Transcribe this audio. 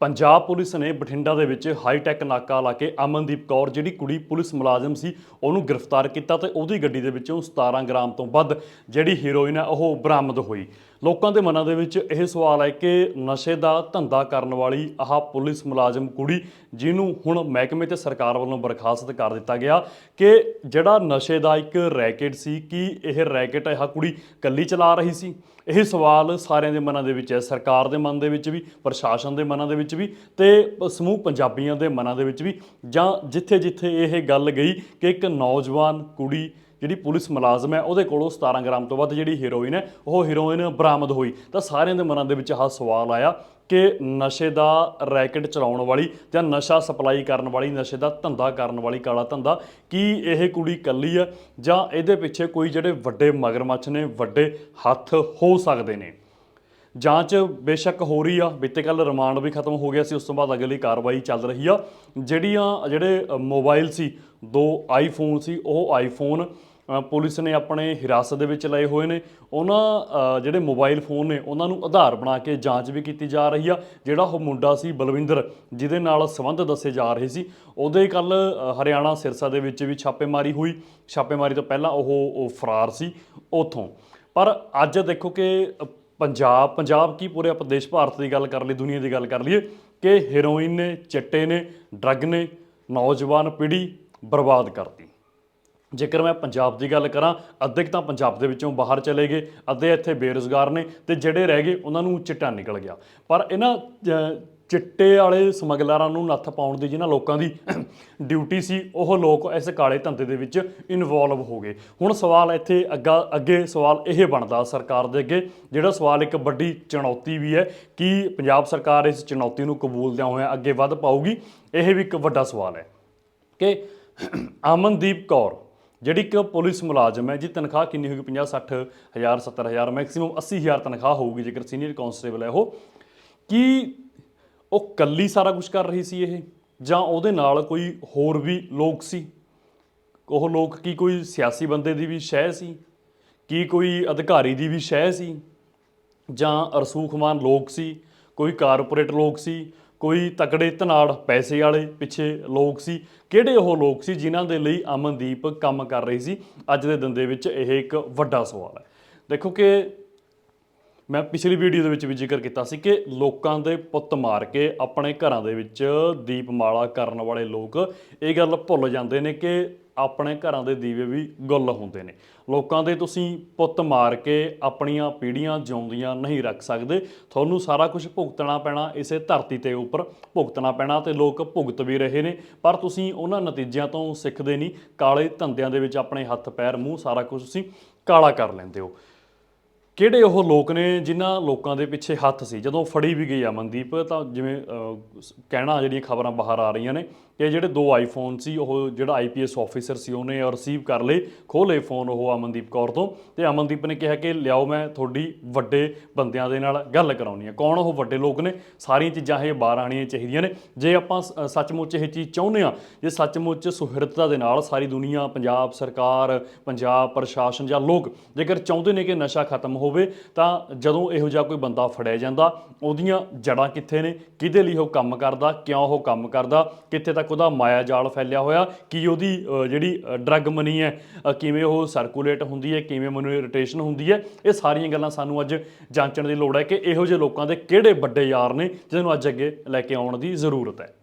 Punjab police ਨੇ ਬਠਿੰਡਾ ਦੇ ਵਿੱਚ ਹਾਈਟੈਕ ਨਾਕਾ ਲਾ ਕੇ ਅਮਨਦੀਪ ਕੌਰ, ਜਿਹੜੀ ਕੁੜੀ ਪੁਲਿਸ ਮੁਲਾਜ਼ਮ ਸੀ, ਉਹਨੂੰ ਗ੍ਰਿਫਤਾਰ ਕੀਤਾ ਤੇ ਉਹਦੀ ਗੱਡੀ ਦੇ ਵਿੱਚੋਂ 17 ਗ੍ਰਾਮ ਤੋਂ ਵੱਧ ਜਿਹੜੀ ਹੀਰੋਇਨ ਹੈ, ਉਹ ਬਰਾਮਦ ਹੋਈ। ਲੋਕਾਂ ਦੇ ਮਨਾਂ ਦੇ ਵਿੱਚ ਇਹ ਸਵਾਲ ਹੈ ਕਿ ਨਸ਼ੇ ਦਾ ਧੰਦਾ ਕਰਨ ਵਾਲੀ ਆਹ ਪੁਲਿਸ ਮੁਲਾਜ਼ਮ ਕੁੜੀ, ਜਿਹਨੂੰ ਹੁਣ ਮਹਿਕਮੇ ਤੇ ਸਰਕਾਰ ਵੱਲੋਂ ਬਰਖਾਸਤ ਕਰ ਦਿੱਤਾ ਗਿਆ ਕਿ ਜਿਹੜਾ ਨਸ਼ੇ ਦਾ ਇੱਕ ਰੈਕੇਟ ਸੀ, ਕਿ ਇਹ ਰੈਕੇਟ ਇਹ ਕੁੜੀ ਕੱਲੀ ਚਲਾ ਰਹੀ ਸੀ? ਇਹ ਸਵਾਲ ਸਾਰਿਆਂ ਦੇ ਮਨਾਂ ਦੇ ਵਿੱਚ ਹੈ, ਸਰਕਾਰ ਦੇ ਮਨ ਦੇ ਵਿੱਚ ਵੀ, ਪ੍ਰਸ਼ਾਸਨ ਦੇ ਮਨਾਂ ਦੇ ਵਿੱਚ ਵੀ ਤੇ ਸਮੂਹ ਪੰਜਾਬੀਆਂ ਦੇ ਮਨਾਂ ਦੇ ਵਿੱਚ ਵੀ। ਜਾਂ ਜਿੱਥੇ-ਜਿੱਥੇ ਇਹ ਗੱਲ ਗਈ ਕਿ ਇੱਕ ਨੌਜਵਾਨ ਕੁੜੀ ਜਿਹੜੀ ਪੁਲਿਸ ਮੁਲਾਜ਼ਮ ਹੈ, ਉਹਦੇ ਕੋਲੋਂ 17 ਗ੍ਰਾਮ ਤੋਂ ਵੱਧ ਜਿਹੜੀ ਹੀਰੋਇਨ ਹੈ, ਉਹ ਹੀਰੋਇਨ ਬਰਾਮਦ ਹੋਈ। ਤਾਂ ਸਾਰਿਆਂ ਦੇ ਮਨਾਂ ਦੇ ਵਿੱਚ ਆਹ ਸਵਾਲ ਆਇਆ ਕਿ ਨਸ਼ੇ ਦਾ ਰੈਕਟ ਚਲਾਉਣ ਵਾਲੀ ਜਾਂ ਨਸ਼ਾ ਸਪਲਾਈ ਕਰਨ ਵਾਲੀ, ਨਸ਼ੇ ਦਾ ਧੰਦਾ ਕਰਨ ਵਾਲੀ ਕਾਲਾ ਧੰਦਾ ਕੀ ਇਹ ਕੁੜੀ ਇਕੱਲੀ ਆ ਜਾਂ ਇਹਦੇ ਪਿੱਛੇ ਕੋਈ ਜਿਹੜੇ ਵੱਡੇ ਮਗਰਮੱਛ ਨੇ, ਵੱਡੇ ਹੱਥ ਹੋ ਸਕਦੇ ਨੇ? ਜਾਂਚ ਬੇਸ਼ੱਕ ਹੋ ਰਹੀ ਆ, ਬੀਤੇ ਕੱਲ ਰਿਮਾਂਡ ਵੀ ਖਤਮ ਹੋ ਗਿਆ ਸੀ, ਉਸ ਤੋਂ ਬਾਅਦ ਅਗਲੀ ਕਾਰਵਾਈ ਚੱਲ ਰਹੀ ਆ। ਜਿਹੜੀਆਂ, ਜਿਹੜੇ ਮੋਬਾਈਲ ਸੀ, ਦੋ ਆਈਫੋਨ ਸੀ, ਉਹ ਆਈਫੋਨ ਪੁਲਿਸ ਨੇ ਆਪਣੇ ਹਿਰਾਸਤ ਦੇ ਵਿੱਚ ਲਏ ਹੋਏ ਨੇ। ਉਹਨਾਂ ਜਿਹੜੇ ਮੋਬਾਈਲ ਫੋਨ ਨੇ, ਉਹਨਾਂ ਨੂੰ ਆਧਾਰ ਬਣਾ ਕੇ ਜਾਂਚ ਵੀ ਕੀਤੀ ਜਾ ਰਹੀ ਆ। ਜਿਹੜਾ ਉਹ ਮੁੰਡਾ ਸੀ ਬਲਵਿੰਦਰ, ਜਿਹਦੇ ਨਾਲ ਸੰਬੰਧ ਦੱਸੇ ਜਾ ਰਹੇ ਸੀ। ਉਹਦੇ ਕੱਲ ਹਰਿਆਣਾ ਸਿਰਸਾ ਦੇ ਵਿੱਚ ਵੀ ਛਾਪੇਮਾਰੀ ਹੋਈ। ਛਾਪੇਮਾਰੀ ਤੋਂ ਪਹਿਲਾਂ ਉਹ ਉਹ ਫਰਾਰ ਸੀ ਉਥੋਂ। ਪਰ ਅੱਜ ਦੇਖੋ ਕਿ ਪੰਜਾਬ ਪੰਜਾਬ ਕੀ ਪੂਰੇ ਆਪਾਂ ਦੇਸ਼ ਭਾਰਤ ਦੀ ਗੱਲ ਕਰ ਲਈ ਦੁਨੀਆ ਦੀ ਗੱਲ ਕਰ ਲਈਏ, ਕਿ ਹੈਰੋਇਨ ਨੇ, ਚਿੱਟੇ ਨੇ ਡਰੱਗ ਨੇ, ਨੌਜਵਾਨ ਪੀੜ੍ਹੀ ਬਰਬਾਦ ਕਰਤੀ। ਜੇਕਰ ਮੈਂ ਪੰਜਾਬ ਦੀ ਗੱਲ ਕਰਾਂ ਅੱਧੇ ਕੁ ਤਾਂ ਪੰਜਾਬ ਦੇ ਵਿੱਚੋਂ ਬਾਹਰ ਚਲੇ ਗਏ ਅੱਧੇ ਇੱਥੇ ਬੇਰੁਜ਼ਗਾਰ ਨੇ ਤੇ ਜਿਹੜੇ ਰਹਿ ਗਏ ਉਹਨਾਂ ਨੂੰ ਚਿੱਟਾ ਨਿਕਲ ਗਿਆ। ਪਰ ਇਹਨਾਂ ਅਹ, ਚਿੱਟੇ ਵਾਲੇ ਸਮਗਲਰਾਂ ਨੂੰ ਨੱਥ ਪਾਉਣ ਦੀ ਜਿਹਨਾਂ ਲੋਕਾਂ ਦੀ ਡਿਊਟੀ ਸੀ ਉਹ ਲੋਕ ਇਸ ਕਾਲੇ ਧੰਦੇ ਦੇ ਵਿੱਚ ਇਨਵੋਲਵ ਹੋ ਗਏ। ਹੁਣ ਸਵਾਲ ਇੱਥੇ ਅੱਗਾ ਅੱਗੇ ਸਵਾਲ ਇਹ ਬਣਦਾ ਸਰਕਾਰ ਦੇ ਅੱਗੇ ਜਿਹੜਾ ਸਵਾਲ ਇੱਕ ਵੱਡੀ ਚੁਣੌਤੀ ਵੀ ਹੈ ਕਿ ਪੰਜਾਬ ਸਰਕਾਰ ਇਸ ਚੁਣੌਤੀ ਨੂੰ ਕਬੂਲਦਿਆਂ ਹੋਇਆਂ ਅੱਗੇ ਵੱਧ ਪਾਊਗੀ ਇਹ ਵੀ ਇੱਕ ਵੱਡਾ ਸਵਾਲ ਹੈ। ਕਿ ਅਮਨਦੀਪ ਕੌਰ ਜਿਹੜੀ ਇੱਕ ਪੁਲਿਸ ਮੁਲਾਜ਼ਮ ਹੈ ਜਿਹਦੀ ਤਨਖਾਹ ਕਿੰਨੀ ਹੋਗੀ 50 60 ਹਜ਼ਾਰ 70 ਹਜ਼ਾਰ ਮੈਕਸਿਮਮ 80 ਹਜ਼ਾਰ ਤਨਖਾਹ ਹੋਊਗੀ ਜੇਕਰ ਸੀਨੀਅਰ ਕਾਂਸਟੇਬਲ ਹੈ ਉਹ। ਕੀ ਉਹ ਕੱਲੀ ਸਾਰਾ ਕੁਝ ਕਰ ਰਹੀ ਸੀ ਇਹ? ਜਾਂ ਉਹਦੇ ਨਾਲ ਕੋਈ ਹੋਰ ਵੀ ਲੋਕ ਸੀ? ਉਹ ਲੋਕ ਕੀ ਕੋਈ ਸਿਆਸੀ ਬੰਦੇ ਦੀ ਵੀ ਸ਼ਹਿ ਸੀ? ਕੀ ਕੋਈ ਅਧਿਕਾਰੀ ਦੀ ਵੀ ਸ਼ਹਿ ਸੀ? ਜਾਂ ਅਰਸੂਖਮਾਨ ਲੋਕ ਸੀ? ਕੋਈ ਕਾਰਪੋਰੇਟ ਲੋਕ ਸੀ? ਕੋਈ ਤਕੜੇ ਧਨਾੜ ਪੈਸੇ ਵਾਲੇ ਪਿੱਛੇ ਲੋਕ ਸੀ। ਕਿਹੜੇ ਉਹ ਲੋਕ ਸੀ ਜਿਨ੍ਹਾਂ ਦੇ ਲਈ ਅਮਨਦੀਪ ਕੰਮ ਕਰ ਰਹੀ ਸੀ? ਅੱਜ ਦੇ ਦਿਨ ਦੇ ਵਿੱਚ ਇਹ ਇੱਕ ਵੱਡਾ ਸਵਾਲ ਹੈ। ਦੇਖੋ ਕਿ ਮੈਂ ਪਿਛਲੀ ਵੀਡੀਓ ਦੇ ਵਿੱਚ ਵੀ ਜ਼ਿਕਰ ਕੀਤਾ ਸੀ ਕਿ ਲੋਕਾਂ ਦੇ ਪੁੱਤ ਮਾਰ ਕੇ ਆਪਣੇ ਘਰਾਂ ਦੇ ਵਿੱਚ ਦੀਪਮਾਲਾ ਕਰਨ ਵਾਲੇ ਲੋਕ ਇਹ ਗੱਲ ਭੁੱਲ ਜਾਂਦੇ ਨੇ ਕਿ ਆਪਣੇ ਘਰਾਂ ਦੇ ਦੀਵੇ ਵੀ ਗੁੱਲ ਹੁੰਦੇ ਨੇ। ਲੋਕਾਂ ਦੇ ਤੁਸੀਂ ਪੁੱਤ ਮਾਰ ਕੇ ਆਪਣੀਆਂ ਪੀੜ੍ਹੀਆਂ ਜਿਉਂਦੀਆਂ ਨਹੀਂ ਰੱਖ ਸਕਦੇ। ਤੁਹਾਨੂੰ ਸਾਰਾ ਕੁਝ ਭੁਗਤਣਾ ਪੈਣਾ, ਇਸੇ ਧਰਤੀ ਤੇ ਉੱਪਰ ਭੁਗਤਣਾ ਪੈਣਾ ਤੇ ਲੋਕ ਭੁਗਤ ਵੀ ਰਹੇ ਨੇ। ਪਰ ਤੁਸੀਂ ਉਹਨਾਂ ਨਤੀਜਿਆਂ ਤੋਂ ਸਿੱਖਦੇ ਨਹੀਂ। ਕਾਲੇ ਧੰਦਿਆਂ ਦੇ ਵਿੱਚ ਆਪਣੇ ਹੱਥ, ਪੈਰ, ਮੂੰਹ ਸਾਰਾ ਕੁਝ ਤੁਸੀਂ ਕਾਲਾ ਕਰ ਲੈਂਦੇ ਹੋ। ਕਿਹੜੇ ਉਹ ਲੋਕ ਨੇ ਜਿਨ੍ਹਾਂ ਲੋਕਾਂ ਦੇ ਪਿੱਛੇ ਹੱਥ ਸੀ? ਜਦੋਂ ਫੜੀ ਵੀ ਗਈ ਅਮਨਦੀਪ ਤਾਂ ਜਿਵੇਂ ਕਹਿਣਾ ਜਿਹੜੀਆਂ ਖਬਰਾਂ ਬਾਹਰ ਆ ਰਹੀਆਂ ਨੇ ਕਿ ਜਿਹੜੇ ਦੋ ਆਈਫੋਨ ਸੀ, ਉਹ ਜਿਹੜਾ ਆਈਪੀਐਸ ਆਫੀਸਰ ਸੀ, ਉਹਨੇ ਰਿਸੀਵ ਕਰ ਲਏ ਖੋਲੇ ਫੋਨ ਉਹ ਅਮਨਦੀਪ ਕੌਰ ਤੋਂ ਤੇ ਅਮਨਦੀਪ ਨੇ ਕਿਹਾ ਕਿ, ਲਿਆਓ, ਮੈਂ ਤੁਹਾਡੀ ਵੱਡੇ ਬੰਦਿਆਂ ਦੇ ਨਾਲ ਗੱਲ ਕਰਾਉਣੀ ਹੈ ਕੌਣ ਉਹ ਵੱਡੇ ਲੋਕ ਨੇ? ਸਾਰੀਆਂ ਚੀਜ਼ਾਂ ਇਹ ਬਾਹਰ ਆਣੀਆਂ ਚਾਹੀਦੀਆਂ ਨੇ। ਜੇ ਆਪਾਂ ਸ- ਸੱਚਮੁੱਚ ਇਹ ਚੀਜ਼ ਚਾਹੁੰਦੇ ਆ ਜੇ ਸੱਚਮੁੱਚ ਸੁਹਿਰਦਤਾ ਦੇ ਨਾਲ ਸਾਰੀ ਦੁਨੀਆ, ਪੰਜਾਬ ਸਰਕਾਰ, ਪੰਜਾਬ ਪ੍ਰਸ਼ਾਸਨ ਜਾਂ ਲੋਕ ਜੇਕਰ ਚਾਹੁੰਦੇ ਨੇ ਕਿ ਨਸ਼ਾ ਖਤਮ ਹੋ ਹੋਵੇ ਤਾਂ ਜਦੋਂ ਇਹੋ ਜਿਹਾ ਕੋਈ ਬੰਦਾ ਫੜਿਆ ਜਾਂਦਾ, ਉਹਦੀਆਂ ਜੜਾਂ ਕਿੱਥੇ ਨੇ? ਕਿਹਦੇ ਲਈ ਉਹ ਕੰਮ ਕਰਦਾ? ਕਿਉਂ ਉਹ ਕੰਮ ਕਰਦਾ? ਕਿੱਥੇ ਤੱਕ ਉਹਦਾ ਮਾਇਆ ਜਾਲ ਫੈਲਿਆ ਹੋਇਆ? ਕੀ ਉਹਦੀ ਜਿਹੜੀ ਡਰੱਗ ਮਨੀ ਹੈ ਕਿਵੇਂ ਉਹ ਸਰਕੂਲੇਟ ਹੁੰਦੀ ਹੈ? ਕਿਵੇਂ ਮਨੀ ਇਰੀਟੇਸ਼ਨ ਹੁੰਦੀ ਹੈ? ਇਹ ਸਾਰੀਆਂ ਗੱਲਾਂ ਸਾਨੂੰ ਅੱਜ ਜਾਂਚਣ ਦੀ ਲੋੜ ਹੈ ਕਿ ਇਹੋ ਜਿਹੇ ਲੋਕਾਂ ਦੇ ਕਿਹੜੇ ਵੱਡੇ ਯਾਰ ਨੇ ਜਿਹਨਾਂ ਨੂੰ ਅੱਜ ਅੱਗੇ ਲੈ ਕੇ ਆਉਣ ਦੀ ਜ਼ਰੂਰਤ ਹੈ।